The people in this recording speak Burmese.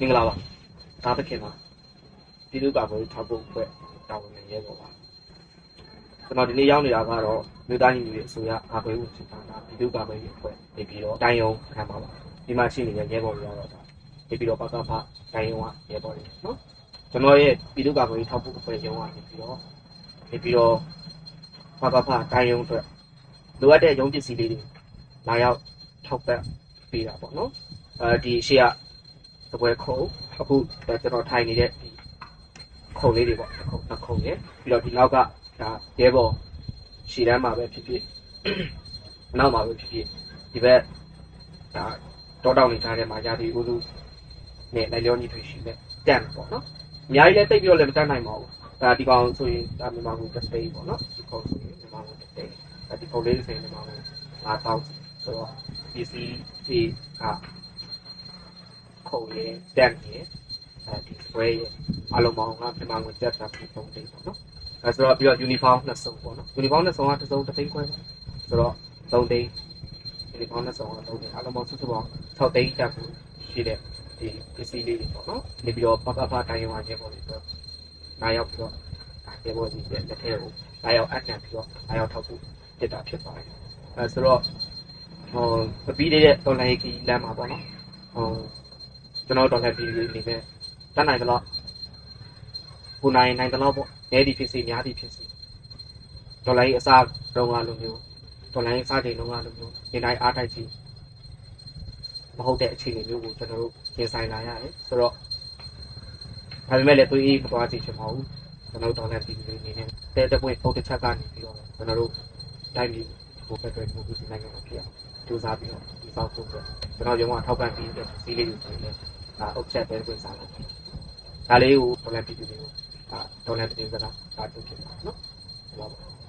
မင်္ဂလာပါဒါသခင်ပါပြည်သူ့ကာကွယ်ရေးထောက်ပို့အဖွဲ့တာဝန်ခံရဲဘော်ပါကျွန်တော်ဒီနေ့ရောက်နေတာကတော့မြို့သားညီညွတ်ရေးအစိုးရကာကွယ်ရေးဝန်ကြီးဌာနပြည်သူ့ကာကွယ်ရေးအဖွဲ့နေပြီးတော့တိုင်းရုံးခံပါပါဒီမှာရှိနေတဲ့ရဲဘော်တွေကတော့ဒါနေပြီးတော့ပကဖတိုင်းရုံးကရဲဘော်တွေနော်ကျွန်တော်ရဲ့ပြည်သူ့ကာကွယ်ရေးထောက်ပို့အဖွဲ့ရုံးကနေပြီးတော့နေပြီးတော့ပကဖတိုင်းရုံးအတွက်လိုအပ်တဲ့ရုံးပစ္စည်းလေးတွေလာရောက်ထောက်ပံ့ပေးတာပေါ့နော်အဲဒီရှေ့က သပွဲခုံအခုကျွန်တော်ထိုင်နေတဲ့ဒီခုံလေးတွေပေါ့တစ်ခုနှစ်ခုရယ်ပြီးတော့ဒီနောက်ကဒါရဲဘော်ရှည်တန်းမှာပဲဖြစ်ဖြစ်နောက်မှာပဲဖြစ်ဖြစ်ဒီဘက်ဒါတောတောင်နေထားတဲ့မှာရာသီဥတုနဲ့လည်းလျောညီထွေရှိမဲ့တန်ပေါ့နော်အများကြီးလည်းတိတ်ပြီးတော့လည်းမတတ်နိုင်ပါဘူးဒါဒီကောင်ဆိုရင်ဒါမြန်မာကိုတစ်သိန်းပေါ့နော်ဒီကောင်ဆိုရင်မြန်မာကိုတစ်သိန်းအဲဒီကောင်လေးဆိုရင်မြန်မာကို5000ဆိုတော့ပစ္စည်းဒီက ခုံရယ်တက်ရယ်အဲဒီ spray ရယ်အလုံးပေါင်းကမြန်မာငွေတက်တာပုံသိန်းပေါ့နော်အဲဆိုတော့ပြီးတော့ uniform နှစ်စုံပေါ့နော် uniform နှစ်စုံကတစ်စုံတစ်သိန်းခွဲဆိုတော့3သိန်း uniform နှစ်စုံက3သိန်းအလုံးပေါင်းစုစုပေါင်း6သိန်းတက်ဖို့ရှိတဲ့ဒီပစ္စည်းလေးတွေပေါ့နော်နေပြီးတော့ပပပတိုင်းရောရဲပေါ်ပြီးတော့နားရောက်ပြီးတော့ရဲပေါ်ကြီးတဲ့လက်ထဲကိုနားရောက်အနှံပြီးတော့နားရောက်ထောက်ဖို့တက်တာဖြစ်ပါတယ်အဲဆိုတော့ဟိုမပြီးသေးတဲ့ online ကြီးလမ်းမှာပေါ့နော်ဟို ကျွန်တော်ဒေါ်လာပြည်အနေနဲ့တတ်နိုင်တယ်လို့ကိုနိုင်နိုင်တယ်လို့ပေါ့နဲဒီဖြစ်စီများဒီဖြစ်စီဒေါ်လာကြီးအစားတုံးကလိုမျိုးဒေါ်လာကြီးအစားချိန်တုံးကလိုမျိုးနေတိုင်းအားတိုက်ကြီးမဟုတ်တဲ့အခြေအနေမျိုးကိုကျွန်တော်တို့ရင်ဆိုင်လာရတယ်ဆိုတော့ဒါပေမဲ့လည်းသွေးအေးမသွားစီချင်ပါဘူးကျွန်တော်တို့ဒေါ်လာပြည်အနေနဲ့တဲ့တဲ့ပွင့်ပုံတစ်ချက်ကနေပြီးတော့ကျွန်တော်တို့တိုင်းပြည်ကိုဖက်ဒရယ်ဒီမိုကရေစီနိုင်ငံမှာဖြစ်အောင်ကြိုးစားပြီးတော့ဒီဆောင်ဖို့အတွက်ကျွန်တော်ရုံးကထောက်ပံ့ပြီးတဲ့စီးလေးတွေဆိုရင်လည်း ဒါအုပ်ချက်ပဲဆိုစားတာဒါလေးကိုဒေါ်လာပြည်သူတွေကိုဒါဒေါ်လာပြည်သူကဒါတို့ဖြစ်တာနော်ဟုတ်ပါဘူး